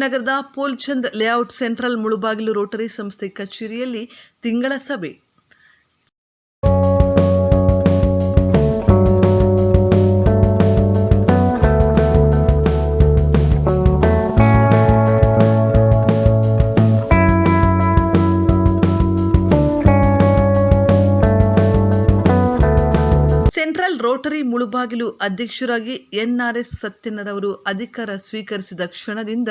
ನಗರದ ಪೋಲ್ಚಂದ್ layout central Mulbagal rotary ಸಂಸ್ಥೆ ಕಚೇರಿಯಲ್ಲಿ ತಿಂಗಳ ಸಭೆ ರೋಟರಿ ಮುಳುಬಾಗಿಲು ಅಧ್ಯಕ್ಷರಾಗಿ ಎನ್ಆರ್ಎಸ್ ಸತ್ಯನರವರು ಅಧಿಕಾರ ಸ್ವೀಕರಿಸಿದ ಕ್ಷಣದಿಂದ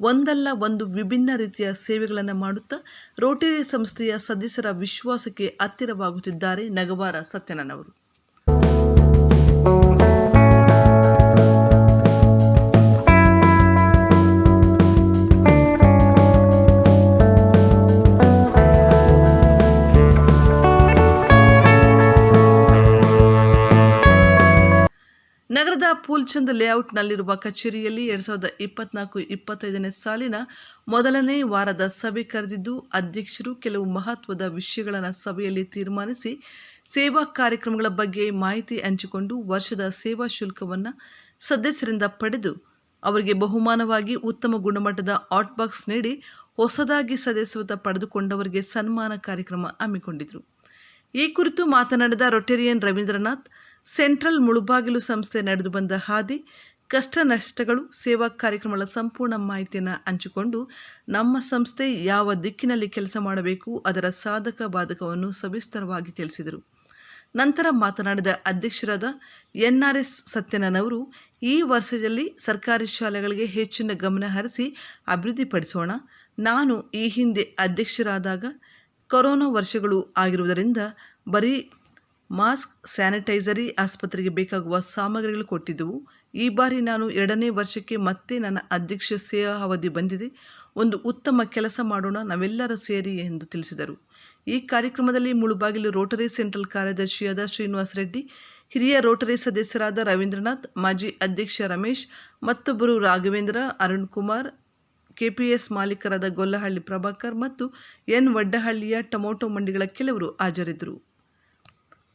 ಒಂದಲ್ಲ ಒಂದು ವಿಭಿನ್ನ ರೀತಿಯ ಸೇವೆಗಳನ್ನು ಮಾಡುತ್ತಾ ರೋಟರಿ ಸಂಸ್ಥೆಯ ಸದಸ್ಯರ ವಿಶ್ವಾಸಕ್ಕೆ ಹತ್ತಿರವಾಗುತ್ತಿದ್ದಾರೆ ನಗವಾರ ಸತ್ಯನನವರು ನಗರದ ಪೂಲ್ಚಂದ್ ಲೇಔಟ್ನಲ್ಲಿರುವ ಕಚೇರಿಯಲ್ಲಿ ಎರಡು ಸಾವಿರದ ಇಪ್ಪತ್ನಾಲ್ಕು ಇಪ್ಪತ್ತೈದನೇ ಸಾಲಿನ ಮೊದಲನೇ ವಾರದ ಸಭೆ ಕರೆದಿದ್ದು, ಅಧ್ಯಕ್ಷರು ಕೆಲವು ಮಹತ್ವದ ವಿಷಯಗಳನ್ನು ಸಭೆಯಲ್ಲಿ ತೀರ್ಮಾನಿಸಿ ಸೇವಾ ಕಾರ್ಯಕ್ರಮಗಳ ಬಗ್ಗೆ ಮಾಹಿತಿ ಹಂಚಿಕೊಂಡು ವರ್ಷದ ಸೇವಾ ಶುಲ್ಕವನ್ನು ಸದಸ್ಯರಿಂದ ಪಡೆದು ಅವರಿಗೆ ಬಹುಮಾನವಾಗಿ ಉತ್ತಮ ಗುಣಮಟ್ಟದ ಆಟ್ ಬಾಕ್ಸ್ ನೀಡಿ ಹೊಸದಾಗಿ ಸದಸ್ಯತ್ವ ಪಡೆದುಕೊಂಡವರಿಗೆ ಸನ್ಮಾನ ಕಾರ್ಯಕ್ರಮ ಹಮ್ಮಿಕೊಂಡಿದ್ದರು ಈ ಕುರಿತು ಮಾತನಾಡಿದ ರೊಟೇರಿಯನ್ ರವೀಂದ್ರನಾಥ್ ಸೆಂಟ್ರಲ್ ಮುಳುಬಾಗಿಲು ಸಂಸ್ಥೆ ನಡೆದು ಬಂದ ಹಾದಿ, ಕಷ್ಟ ನಷ್ಟಗಳು, ಸೇವಾ ಕಾರ್ಯಕ್ರಮಗಳ ಸಂಪೂರ್ಣ ಮಾಹಿತಿಯನ್ನು ಹಂಚಿಕೊಂಡು ನಮ್ಮ ಸಂಸ್ಥೆ ಯಾವ ದಿಕ್ಕಿನಲ್ಲಿ ಕೆಲಸ ಮಾಡಬೇಕು, ಅದರ ಸಾಧಕ ಬಾಧಕವನ್ನು ಸವಿಸ್ತರವಾಗಿ ತಿಳಿಸಿದರು. ನಂತರ ಮಾತನಾಡಿದ ಅಧ್ಯಕ್ಷರಾದ ಎನ್ಆರ್ಎಸ್ ಸತ್ಯನನವರು, ಈ ವರ್ಷದಲ್ಲಿ ಸರ್ಕಾರಿ ಶಾಲೆಗಳಿಗೆ ಹೆಚ್ಚಿನ ಗಮನ ಹರಿಸಿ ಅಭಿವೃದ್ಧಿಪಡಿಸೋಣ. ನಾನು ಈ ಹಿಂದೆ ಅಧ್ಯಕ್ಷರಾದಾಗ ಕೊರೋನಾ ವರ್ಷಗಳು ಆಗಿರುವುದರಿಂದ ಬರೀ ಮಾಸ್ಕ್, ಸ್ಯಾನಿಟೈಸರಿ ಆಸ್ಪತ್ರೆಗೆ ಬೇಕಾಗುವ ಸಾಮಗ್ರಿಗಳು ಕೊಟ್ಟಿದ್ದವು. ಈ ಬಾರಿ ನಾನು ಎರಡನೇ ವರ್ಷಕ್ಕೆ ಮತ್ತೆ ನನ್ನ ಅಧ್ಯಕ್ಷ ಸೇವಾ ಅವಧಿ ಬಂದಿದೆ. ಒಂದು ಉತ್ತಮ ಕೆಲಸ ಮಾಡೋಣ, ನಾವೆಲ್ಲರೂ ಸೇರಿ ಎಂದು ತಿಳಿಸಿದರು. ಈ ಕಾರ್ಯಕ್ರಮದಲ್ಲಿ ಮುಳುಬಾಗಿಲು ರೋಟರಿ ಸೆಂಟ್ರಲ್ ಕಾರ್ಯದರ್ಶಿಯಾದ ಶ್ರೀನಿವಾಸ್ ರೆಡ್ಡಿ, ಹಿರಿಯ ರೋಟರಿ ಸದಸ್ಯರಾದ ರವೀಂದ್ರನಾಥ್, ಮಾಜಿ ಅಧ್ಯಕ್ಷ ರಮೇಶ್, ಮತ್ತೊಬ್ಬರು ರಾಘವೇಂದ್ರ, ಅರುಣ್ ಕುಮಾರ್, ಕೆಪಿಎಸ್ ಮಾಲೀಕರಾದ ಗೊಲ್ಲಹಳ್ಳಿ ಪ್ರಭಾಕರ್ ಮತ್ತು ಎನ್ ವಡ್ಡಹಳ್ಳಿಯ ಟೊಮೊಟೊ ಮಂಡಿಗಳ ಕೆಲವರು ಹಾಜರಿದ್ದರು.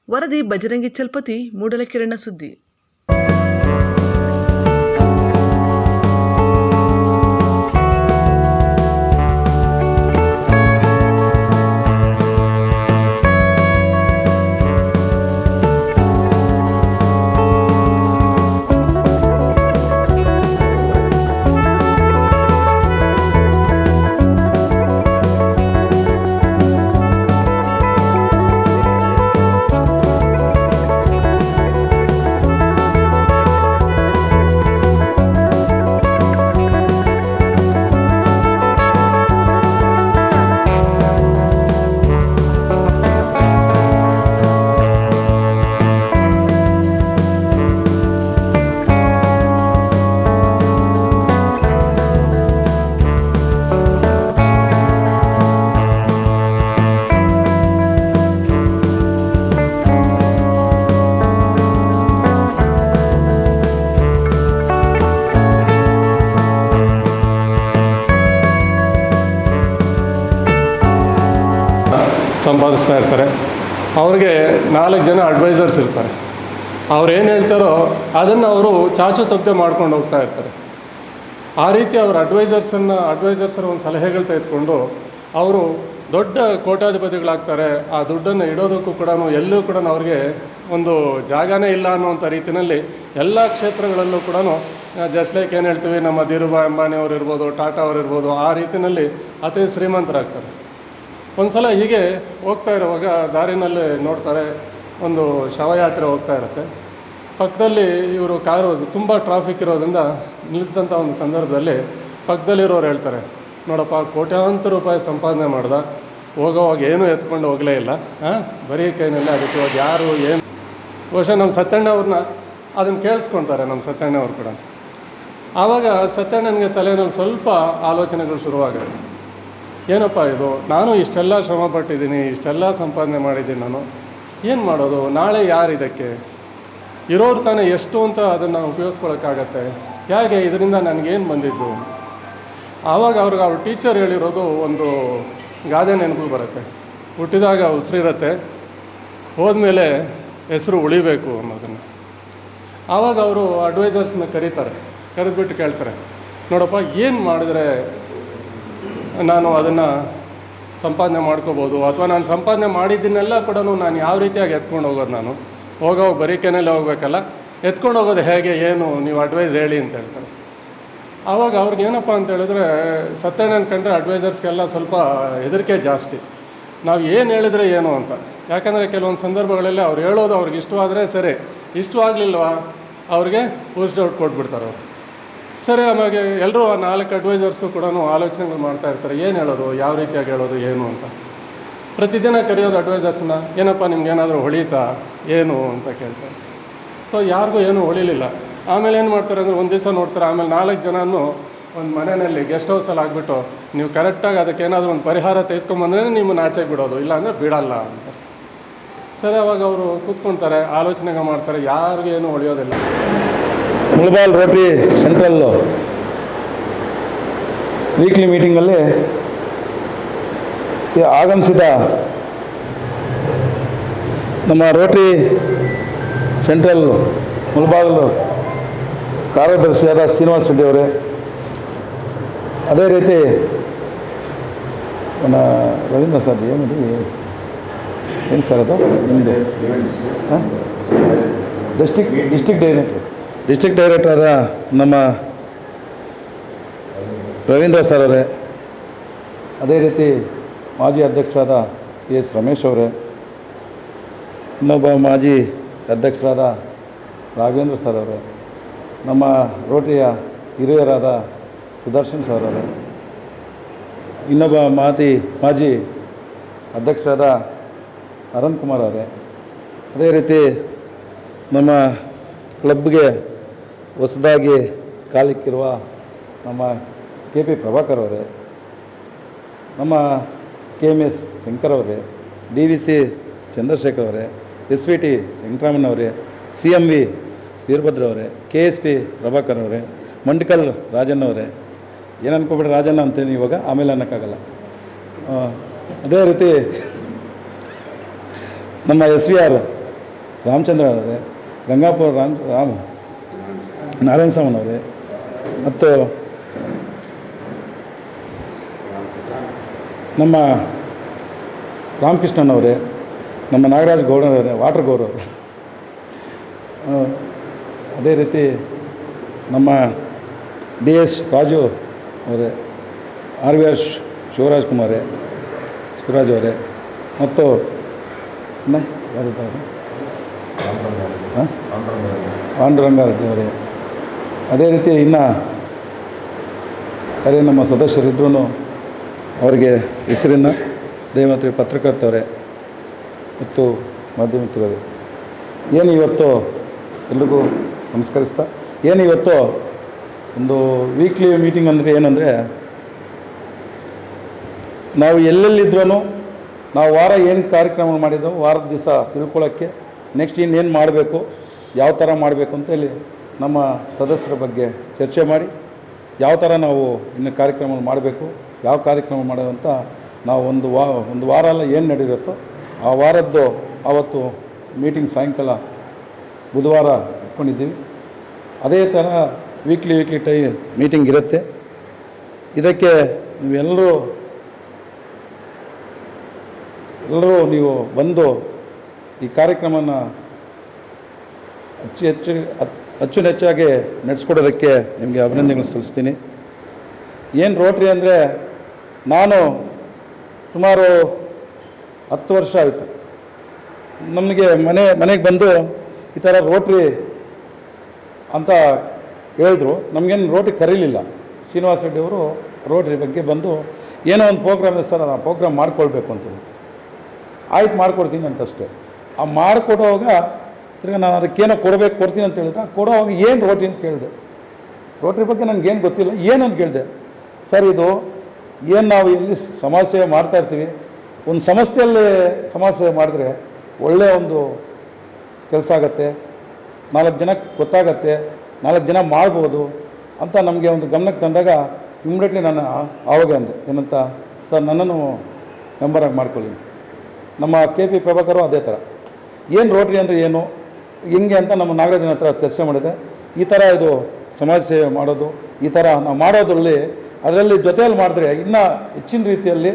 ವರದಿ ಬಜರಂಗಿ ಚಲ್ಪತಿ ಮೂಡಲಕಿರಣ ಸುದ್ದಿ. ನಾಲ್ಕು ಜನ ಅಡ್ವೈಸರ್ಸ್ ಇರ್ತಾರೆ. ಅವ್ರು ಏನು ಹೇಳ್ತಾರೋ ಅದನ್ನು ಅವರು ಚಾಚು ತಪ್ಪದೆ ಮಾಡ್ಕೊಂಡು ಹೋಗ್ತಾ ಇರ್ತಾರೆ. ಆ ರೀತಿ ಅವ್ರ ಅಡ್ವೈಸರ್ಸನ್ನು ಅಡ್ವೈಸರ್ಸರ ಒಂದು ಸಲಹೆಗಳು ತೆಗೆದುಕೊಂಡು ಅವರು ದೊಡ್ಡ ಕೋಟ್ಯಾಧಿಪತಿಗಳಾಗ್ತಾರೆ. ಆ ದುಡ್ಡನ್ನು ಇಡೋದಕ್ಕೂ ಕೂಡ ಎಲ್ಲೂ ಕೂಡ ಅವ್ರಿಗೆ ಒಂದು ಜಾಗನೇ ಇಲ್ಲ ಅನ್ನುವಂಥ ರೀತಿಯಲ್ಲಿ ಎಲ್ಲ ಕ್ಷೇತ್ರಗಳಲ್ಲೂ ಕೂಡ ಜಸ್ಟ್ ಲೈಕ್ ಏನು ಹೇಳ್ತೀವಿ, ನಮ್ಮ ಧೀರುಭಾಯ್ ಅಂಬಾನಿ ಅವರು ಇರ್ಬೋದು ಟಾಟಾ ಅವರು ಇರ್ಬೋದು, ಆ ರೀತಿಯಲ್ಲಿ ಅತಿ ಶ್ರೀಮಂತರಾಗ್ತಾರೆ. ಒಂದು ಸಲ ಹೀಗೆ ಹೋಗ್ತಾ ಇರುವಾಗ ದಾರಿನಲ್ಲಿ ನೋಡ್ತಾರೆ, ಒಂದು ಶವಯಾತ್ರೆ ಹೋಗ್ತಾ ಇರುತ್ತೆ. ಪಕ್ಕದಲ್ಲಿ ಇವರು ಕಾರು, ತುಂಬ ಟ್ರಾಫಿಕ್ ಇರೋದ್ರಿಂದ ನಿಲ್ಲಿಸಿದಂಥ ಒಂದು ಸಂದರ್ಭದಲ್ಲಿ ಪಕ್ಕದಲ್ಲಿರೋರು ಹೇಳ್ತಾರೆ, ನೋಡಪ್ಪ, ಕೋಟ್ಯಾಂತರ ರೂಪಾಯಿ ಸಂಪಾದನೆ ಮಾಡ್ದ, ಹೋಗೋವಾಗ ಏನೂ ಎತ್ಕೊಂಡು ಹೋಗಲೇ ಇಲ್ಲ ಹಾಂ ಬರೀ ಕೈನಲ್ಲಿ ಅದಕ್ಕೆ ಇವಾಗ ಯಾರು ಏನು ಬಹುಶಃ ನಮ್ಮ ಸತ್ಯಣ್ಣ ಅವ್ರನ್ನ ಅದನ್ನು ಕೇಳಿಸ್ಕೊಳ್ತಾರೆ ನಮ್ಮ ಸತ್ಯಣ್ಣ ಅವ್ರು ಕೂಡ. ಆವಾಗ ಸತ್ಯಣ್ಣನಿಗೆ ತಲೆಯಲ್ಲಿ ಸ್ವಲ್ಪ ಆಲೋಚನೆಗಳು ಶುರುವಾಗುತ್ತೆ. ಏನಪ್ಪ ಇದು? ನಾನು ಇಷ್ಟೆಲ್ಲ ಶ್ರಮ ಪಟ್ಟಿದ್ದೀನಿ ಇಷ್ಟೆಲ್ಲ ಸಂಪಾದನೆ ಮಾಡಿದ್ದೀನಿ ನಾನು. ಏನು ಮಾಡೋದು? ನಾಳೆ ಯಾರು ಇದಕ್ಕೆ? ಇರೋರು ತಾನೇ ಎಷ್ಟು ಅಂತ ಅದನ್ನು ಉಪಯೋಗಿಸ್ಕೊಳಕ್ಕಾಗತ್ತೆ. ಹೇಗೆ? ಇದರಿಂದ ನನಗೇನು ಬಂದಿದ್ದು? ಆವಾಗ ಅವ್ರಿಗೆ ಅವ್ರ ಟೀಚರ್ ಹೇಳಿರೋದು ಒಂದು ಗಾದೆ ನೆನಪು ಬರುತ್ತೆ. ಹುಟ್ಟಿದಾಗ ಉಸಿರಿರತ್ತೆ. ಹೋದ್ಮೇಲೆ ಹೆಸರು ಉಳಿಬೇಕು ಅನ್ನೋದನ್ನು. ಆವಾಗ ಅವರು ಅಡ್ವೈಸರ್ಸ್ನ ಕರೀತಾರೆ. ಕರೆದ್ಬಿಟ್ಟು ಕೇಳ್ತಾರೆ. ನೋಡಪ್ಪ, ಏನು ಮಾಡಿದ್ರೆ ನಾನು ಅದನ್ನು ಸಂಪಾದನೆ ಮಾಡ್ಕೋಬೋದು ಅಥವಾ ನಾನು ಸಂಪಾದನೆ ಮಾಡಿದ್ದನ್ನೆಲ್ಲ ಕೂಡ ನಾನು ಯಾವ ರೀತಿಯಾಗಿ ಎತ್ಕೊಂಡು ಹೋಗೋದು ನಾನು? ಹೋಗೋ ಬರೀಕೆನಲ್ಲಿ ಹೋಗ್ಬೇಕಲ್ಲ? ಎತ್ಕೊಂಡು ಹೋಗೋದು ಹೇಗೆ, ಏನು? ನೀವು ಅಡ್ವೈಸ್ ಹೇಳಿ ಅಂತ ಹೇಳ್ತಾರೆ. ಆವಾಗ ಅವ್ರಿಗೆ ಏನಪ್ಪ ಅಂತ ಹೇಳಿದ್ರೆ ಸತ್ಯನಾರಾಯಣ ಕಂಡ್ರೆ ಅಡ್ವೈಸರ್ಸ್ಗೆಲ್ಲ ಸ್ವಲ್ಪ ಹೆದರಿಕೆ ಜಾಸ್ತಿ. ನಾವು ಏನು ಹೇಳಿದ್ರೆ ಏನು ಅಂತ? ಯಾಕಂದರೆ ಕೆಲವೊಂದು ಸಂದರ್ಭಗಳಲ್ಲಿ ಅವ್ರು ಹೇಳೋದು ಅವ್ರಿಗೆ ಇಷ್ಟವಾದರೆ ಸರಿ. ಇಷ್ಟವಾಗಲಿಲ್ವಾ? ಅವ್ರಿಗೆ ಪೋಸ್ಟ್ ಔಟ್ ಕೊಟ್ಬಿಡ್ತಾರೆ ಅವರು. ಸರಿ ಆಮೇಲೆ ಎಲ್ಲರೂ ಆ ನಾಲ್ಕು ಅಡ್ವೈಸರ್ಸು ಕೂಡ ಆಲೋಚನೆಗಳು ಮಾಡ್ತಾ ಇರ್ತಾರೆ. ಏನು ಹೇಳೋದು? ಯಾವ ರೀತಿಯಾಗಿ ಹೇಳೋದು? ಏನು ಅಂತ. ಪ್ರತಿದಿನ ಕರೆಯೋದು ಅಡ್ವೈಸರ್ಸ್ನ ಏನಪ್ಪ ನಿಮ್ಗೆ ಏನಾದರೂ ಹೊಳೀತಾ? ಏನು ಅಂತ ಕೇಳ್ತಾರೆ. ಸೊ ಯಾರಿಗೂ ಏನೂ ಹೊಳಿಲಿಲ್ಲ. ಆಮೇಲೆ ಏನು ಮಾಡ್ತಾರೆ ಅಂದರೆ ಒಂದು ದಿವಸ ನೋಡ್ತಾರೆ, ಆಮೇಲೆ ನಾಲ್ಕು ಜನನು ಒಂದು ಮನೆಯಲ್ಲಿ ಗೆಸ್ಟ್ ಹೌಸಲ್ಲಿ ಆಗಿಬಿಟ್ಟು ನೀವು ಕರೆಕ್ಟಾಗಿ ಅದಕ್ಕೆ ಏನಾದರೂ ಒಂದು ಪರಿಹಾರ ತೆಗೆದುಕೊಂಬಂದ್ರೆ ನಿಮ್ಮನ್ನು ಆಚೆಗೆ ಬಿಡೋದು, ಇಲ್ಲಾಂದರೆ ಬಿಡಲ್ಲ ಅಂತಾರೆ ಸರಿ, ಅವಾಗ ಅವರು ಕೂತ್ಕೊಳ್ತಾರೆ ಆಲೋಚನೆಗೆ ಮಾಡ್ತಾರೆ, ಯಾರಿಗೂ ಏನೂ ಹೊಳೆಯೋದಿಲ್ಲ. ಮುಳಬಾಲ್ ರೋಟ್ರಿ ಸೆಂಟ್ರಲ್ಲು ವೀಕ್ಲಿ ಮೀಟಿಂಗಲ್ಲಿ ಆಗಮಿಸಿದ ನಮ್ಮ ರೋಟ್ರಿ ಸೆಂಟ್ರಲ್ ಮುಳಬಾಗಲು ಕಾರ್ಯದರ್ಶಿಯಾದ ಶ್ರೀನಿವಾಸ ರೆಡ್ಡಿ ಅವರೇ. ಅದೇ ರೀತಿ ರವೀಂದ್ರ ಸರ್, ಏನಿದೆ? ಏನು ಸರ್ ಅದು? ನಿಮ್ಮದು ಹಾಂ? District district director district director ಆದ ನಮ್ಮ ರವೀಂದ್ರ ಸರ್ ಅವರೇ, ಅದೇ ರೀತಿ ಮಾಜಿ ಅಧ್ಯಕ್ಷರಾದ ಎಸ್ ರಮೇಶ್ ಅವರೇ, ಇನ್ನೊಬ್ಬ ಮಾಜಿ ಅಧ್ಯಕ್ಷರಾದ ರಾಘವೇಂದ್ರ ಸರ್ ಅವರೇ, ನಮ್ಮ ರೋಟರಿಯ ಹಿರಿಯರಾದ ಸುದರ್ಶನ್ ಸರ್ ಅವರೇ, ಇನ್ನೊಬ್ಬ ಮಾತಿ, ಮಾಜಿ ಅಧ್ಯಕ್ಷರಾದ ಅರುಣ್ ಕುಮಾರ್ ಅವರೇ, ಅದೇ ರೀತಿ ನಮ್ಮ ಕ್ಲಬ್ಗೆ ಹೊಸದಾಗಿ ಕಾಲಿಕ್ಕಿರುವ ನಮ್ಮ ಕೆ ಪಿ ಪ್ರಭಾಕರ್ ಅವರೇ, ನಮ್ಮ ಕೆ ಎಂ ಎಸ್ ಶಂಕರ್ ಅವರೇ, ಡಿ ವಿ ಸಿ ಚಂದ್ರಶೇಖರ್ ಅವರೇ, ಎಸ್ ವಿ ಟಿ ವೆಂಕಟರಾಮನ್ ಅವರೇ, ಸಿ ಎಂ ವಿ ವೀರಭದ್ರ ಅವರೇ, ಕೆ ಎಸ್ ಪಿ ಪ್ರಭಾಕರ್ ಅವರೇ, ಮಂಡ್ಕಲ್ ರಾಜಣ್ಣ ಅವರೇ, ಏನು ಅನ್ಕೋಬೇಡಿ ರಾಜಣ್ಣ ಅಂತೇನು ಇವಾಗ, ಆಮೇಲೆ ಅನ್ನೋಕ್ಕಾಗಲ್ಲ. ಅದೇ ರೀತಿ ನಮ್ಮ ಎಸ್ ವಿ ಆರ್ ರಾಮಚಂದ್ರ ಅವರೇ, ಗಂಗಾಪುರ ರಾಮ್ ರಾಮ್ ನಾರಾಯಣ ಸ್ವಾಮಿನವರೇ ಅವರೇ. ಮತ್ತು ನಮ್ಮ ರಾಮಕೃಷ್ಣನ್ ಅವರೇ ನಮ್ಮ ನಾಗರಾಜ್ ಗೌಡನವರೇ ವಾಟರ್ ಗೌರವರು ಆ, ಅದೇ ರೀತಿ ನಮ್ಮ ಡಿ ಎಸ್ ರಾಜು ಅವರೇ ಆರ್ ವಿ ಆರ್ ಶಿವರಾಜ್ ಕುಮಾರೇ ಶಿವರಾಜ್ ಅವರೇ ಮತ್ತು ಯಾರಿದ್ದಾರೆ? ಹಾಂ ಪಾಂಡುರಂಗಾರೆಡ್ಡಿ ಅವರೇ. ಅದೇ ರೀತಿ ಇನ್ನು ಅದೇ ನಮ್ಮ ಸದಸ್ಯರಿದ್ರೂ ಅವರಿಗೆ ಹೆಸರಿನ ದಯಮಾತ್ರಿ ಪತ್ರಕರ್ತವ್ರೆ ಮತ್ತು ಮಾಧ್ಯಮ ಮಿತ್ರರೇ ಏನು ಇವತ್ತು ಎಲ್ರಿಗೂ ನಮಸ್ಕರಿಸ್ತಾ? ಏನು ಇವತ್ತು ಒಂದು ವೀಕ್ಲಿ ಮೀಟಿಂಗ್ ಅಂದರೆ ಏನಂದರೆ ನಾವು ಎಲ್ಲೆಲ್ಲಿದ್ರೂ ನಾವು ವಾರ ಏನು ಕಾರ್ಯಕ್ರಮ ಮಾಡಿದ್ದೋ ವಾರದ ದಿವಸ ತಿಳ್ಕೊಳ್ಳೋಕ್ಕೆ ನೆಕ್ಸ್ಟ್ ಇನ್ನೇನು ಮಾಡಬೇಕು, ಯಾವ ಥರ ಮಾಡಬೇಕು ಅಂತ ಹೇಳಿ ನಮ್ಮ ಸದಸ್ಯರ ಬಗ್ಗೆ ಚರ್ಚೆ ಮಾಡಿ ಯಾವ ಥರ ನಾವು ಇನ್ನು ಕಾರ್ಯಕ್ರಮ ಮಾಡಬೇಕು, ಯಾವ ಕಾರ್ಯಕ್ರಮ ಮಾಡೋದಂತ ನಾವು ಒಂದು ವಾ, ಒಂದು ವಾರ ಎಲ್ಲ ಏನು ನಡೆಯುತ್ತೋ ಆ ವಾರದ್ದು ಆವತ್ತು ಮೀಟಿಂಗ್ ಸಾಯಂಕಾಲ ಬುಧವಾರ ಇಟ್ಕೊಂಡಿದ್ದೀವಿ. ಅದೇ ಥರ ವೀಕ್ಲಿ ವೀಕ್ಲಿ ಟೈ ಮೀಟಿಂಗ್ ಇರುತ್ತೆ. ಇದಕ್ಕೆ ನೀವೆಲ್ಲರೂ, ಎಲ್ಲರೂ ನೀವು ಬಂದು ಈ ಕಾರ್ಯಕ್ರಮನ ಅಚ್ಚು ಹೆಚ್ಚು ಅಚ್ಚುಮೆಚ್ಚಾಗಿ ನಡೆಸ್ಕೊಡೋದಕ್ಕೆ ನಿಮಗೆ ಅಭಿನಂದನೆಗಳು ಸಲ್ಲಿಸ್ತೀನಿ. ಏನು ರೋಟ್ರಿ ಅಂದರೆ ನಾನು ಸುಮಾರು ಹತ್ತು ವರ್ಷ ಆಯಿತು. ನಮಗೆ ಮನೆ, ಮನೆಗೆ ಬಂದು ಈ ಥರ ರೋಟ್ರಿ ಅಂತ ಹೇಳಿದ್ರು. ನಮಗೇನು ರೋಟ್ರಿ ಕರೀಲಿಲ್ಲ. ಶ್ರೀನಿವಾಸ ರೆಡ್ಡಿ ಅವರು ರೋಟ್ರಿ ಬಗ್ಗೆ ಬಂದು ಏನೋ ಒಂದು ಪ್ರೋಗ್ರಾಮ್ ಇದೆ ಸರ್ ಆ ಪ್ರೋಗ್ರಾಮ್ ಮಾಡ್ಕೊಳ್ಬೇಕು ಅಂತ ಆಯ್ತು, ಮಾಡ್ಕೊಡ್ತೀನಿ ಅಂತಷ್ಟೇ. ಆ ಮಾಡಿಕೊಡುವಾಗ ತಿರ್ಗಿ ನಾನು ಅದಕ್ಕೇನೋ ಕೊಡಬೇಕು, ಕೊಡ್ತೀನಿ ಅಂತ ಹೇಳಿದ. ಕೊಡೋವಾಗ ಏನು ರೋಟಿ ಅಂತ ಕೇಳಿದೆ. ರೋಟ್ರಿ ಬಗ್ಗೆ ನನಗೇನು ಗೊತ್ತಿಲ್ಲ. ಏನು ಅಂತ ಕೇಳಿದೆ. ಸರ್, ಇದು ಏನು ನಾವು ಇಲ್ಲಿ ಸಮಾಜ ಸೇವೆ ಮಾಡ್ತಾ ಇರ್ತೀವಿ. ಒಂದು ಸಮಸ್ಯೆಯಲ್ಲಿ ಸಮಾಜ ಸೇವೆ ಮಾಡಿದ್ರೆ ಒಳ್ಳೆಯ ಒಂದು ಕೆಲಸ ಆಗತ್ತೆ. ನಾಲ್ಕು ಜನಕ್ಕೆ ಗೊತ್ತಾಗತ್ತೆ. ನಾಲ್ಕು ಜನ ಮಾಡ್ಬೋದು ಅಂತ ನಮಗೆ ಒಂದು ಗಮನಕ್ಕೆ ತಂದಾಗ ಇಮ್ಮಿಡಿಯೇಟ್ಲಿ ನಾನು ಆವಾಗ ಅಂದೆ. ಏನಂತ, ಸರ್, ನನ್ನನ್ನು ಮೆಂಬರಾಗಿ ಮಾಡ್ಕೊಳ್ಳಿ ನಮ್ಮ ಕೆ ಪಿ ಪ್ರಭಾಕರು ಅದೇ ಥರ. ಏನು ರೋಟ್ರಿ ಅಂದರೆ ಏನು? ಹೆಂಗೆ ಅಂತ ನಮ್ಮ ನಾಗರಾಜನ ಹತ್ರ ಚರ್ಚೆ ಮಾಡಿದೆ. ಈ ಥರ ಇದು ಸಮಾಜ ಸೇವೆ ಮಾಡೋದು, ಈ ಥರ ನಾವು ಮಾಡೋದ್ರಲ್ಲಿ ಅದರಲ್ಲಿ ಜೊತೆಯಲ್ಲಿ ಮಾಡಿದ್ರೆ ಇನ್ನೂ ಹೆಚ್ಚಿನ ರೀತಿಯಲ್ಲಿ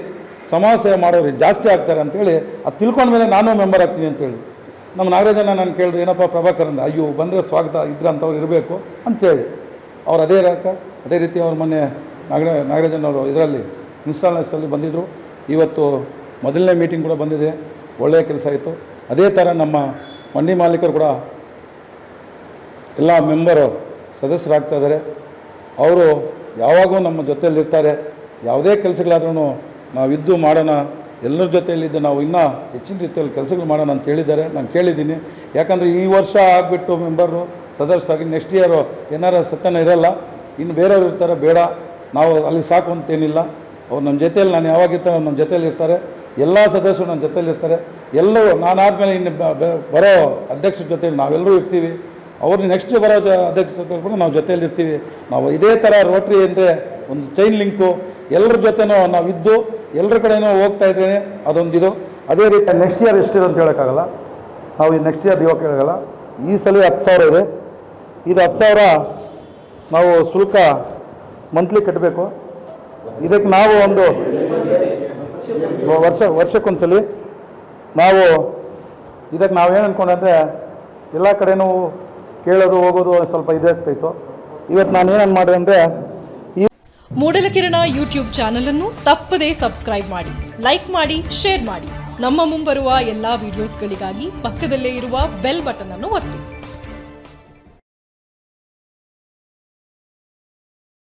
ಸಮಾಜ ಸೇವೆ ಮಾಡೋರು ಜಾಸ್ತಿ ಆಗ್ತಾರೆ ಅಂತೇಳಿ ಅದು ತಿಳ್ಕೊಂಡ ಮೇಲೆ ನಾನು ಮೆಂಬರ್ ಆಗ್ತೀನಿ ಅಂತೇಳಿ. ನಮ್ಮ ನಾಗರಾಜನ ನಾನು ಕೇಳಿದ್ರೆ, ಏನಪ್ಪ ಪ್ರಭಾಕರ್ ಅಂದ, ಅಯ್ಯೋ ಬಂದರೆ ಸ್ವಾಗತ ಇದ್ರೆ ಅಂಥವ್ರು ಇರಬೇಕು ಅಂತೇಳಿ. ಅವ್ರು ಅದೇ ರಾಕ ಅದೇ ರೀತಿ ಅವ್ರು ಮೊನ್ನೆ ನಾಗರ ನಾಗರಾಜನ್ ಅವರು ಇದರಲ್ಲಿ ಇನ್ಸ್ಟಾಲ್ನೆಸ್ಸಲ್ಲಿ ಬಂದಿದ್ದರು ಇವತ್ತು ಮೊದಲನೇ ಮೀಟಿಂಗ್ ಕೂಡ ಬಂದಿದೆ. ಒಳ್ಳೆಯ ಕೆಲಸ ಆಯಿತು. ಅದೇ ಥರ ನಮ್ಮ ಮಂಡಿ ಮಾಲೀಕರು ಕೂಡ ಎಲ್ಲ ಮೆಂಬರು ಸದಸ್ಯರಾಗ್ತಾ ಇದ್ದಾರೆ. ಅವರು ಯಾವಾಗೂ ನಮ್ಮ ಜೊತೆಯಲ್ಲಿರ್ತಾರೆ ಯಾವುದೇ ಕೆಲಸಗಳಾದ್ರೂ ನಾವಿದ್ದು ಮಾಡೋಣ, ಎಲ್ಲರ ಜೊತೆಯಲ್ಲಿದ್ದು ನಾವು ಇನ್ನೂ ಹೆಚ್ಚಿನ ರೀತಿಯಲ್ಲಿ ಕೆಲಸಗಳು ಮಾಡೋಣ ಅಂತ ಹೇಳಿದ್ದಾರೆ. ನಾನು ಕೇಳಿದ್ದೀನಿ. ಯಾಕಂದರೆ ಈ ವರ್ಷ ಆಗಿಬಿಟ್ಟು ಮೆಂಬರು ಸದಸ್ಯರಾಗಿ ನೆಕ್ಸ್ಟ್ ಇಯರು ಏನಾರ ಸತ್ಯನ ಇರಲ್ಲ. ಇನ್ನು ಬೇರೆಯವ್ರು ಇರ್ತಾರೆ, ಬೇಡ. ನಾವು ಅಲ್ಲಿ ಸಾಕು ಅಂತೇನಿಲ್ಲ ಅವ್ರು ನಮ್ಮ ಜೊತೆಯಲ್ಲಿ, ನಾನು ಯಾವಾಗಿರ್ತಾರೆ ನಮ್ಮ ಜೊತೆಯಲ್ಲಿ ಇರ್ತಾರೆ. ಎಲ್ಲ ಸದಸ್ಯರು ನನ್ನ ಜೊತೆಯಲ್ಲಿರ್ತಾರೆ ಎಲ್ಲರೂ ನಾನಾದಮೇಲೆ ಇನ್ನು ಬರೋ ಅಧ್ಯಕ್ಷರ ಜೊತೆಯಲ್ಲಿ ನಾವೆಲ್ಲರೂ ಇರ್ತೀವಿ. ಅವ್ರನ್ನ ನೆಕ್ಸ್ಟ್ ಬರೋ ಅಧ್ಯಕ್ಷರ ಜೊತೆ ಕೂಡ ನಾವು ಜೊತೆಯಲ್ಲಿರ್ತೀವಿ ನಾವು ಇದೇ ಥರ ರೋಟ್ರಿ ಅಂದರೆ ಒಂದು ಚೈನ್ ಲಿಂಕು ಎಲ್ಲರ ಜೊತೆನೂ ನಾವಿದ್ದು ಎಲ್ಲರ ಕಡೆನೂ ಹೋಗ್ತಾ ಇದ್ದೇನೆ. ಅದೊಂದು ಇದು. ಅದೇ ರೀತಿ ನೆಕ್ಸ್ಟ್ ಇಯರ್ ಎಷ್ಟಿದೆ ಅಂತ ಹೇಳೋಕ್ಕಾಗಲ್ಲ. ನಾವು ಈ ನೆಕ್ಸ್ಟ್ ಇಯರ್ ಹೋಗೋಕ್ಕಾಗಲ್ಲ ಈ ಸಲ ಹತ್ತು ಸಾವಿರ ಇದೆ. ಇದು ಹತ್ತು ಸಾವಿರ ನಾವು ಶುಲ್ಕ ಮಂತ್ಲಿ ಕಟ್ಟಬೇಕು ಇದಕ್ಕೆ ನಾವು ಒಂದು ವರ್ಷ, ವರ್ಷಕ್ಕೊಂದ್ಸಲಿ ನಾವು ಇದಕ್ಕೆ ನಾವೇನು ಅಂದ್ಕೊಂಡ್ರೆ ಎಲ್ಲ ಕಡೆನೂ ಕೇಳೋದು, ಹೋಗೋದು ಸ್ವಲ್ಪ ಇದಾಗ್ತಾಯಿತ್ತು ಇವತ್ತು ನಾನು ಏನನ್ನು ಮಾಡಿದೆ ಅಂದರೆ ಮೂಡಲಕಿರಣ ಯೂಟ್ಯೂಬ್ ಚಾನಲ್ ಅನ್ನು ತಪ್ಪದೇ ಸಬ್ಸ್ಕ್ರೈಬ್ ಮಾಡಿ, ಲೈಕ್ ಮಾಡಿ, ಶೇರ್ ಮಾಡಿ. ನಮ್ಮ ಮುಂಬರುವ ಎಲ್ಲ ವಿಡಿಯೋಸ್ಗಳಿಗಾಗಿ ಪಕ್ಕದಲ್ಲೇ ಇರುವ ಬೆಲ್ ಬಟನ್ ಅನ್ನು ಒತ್ತಿ.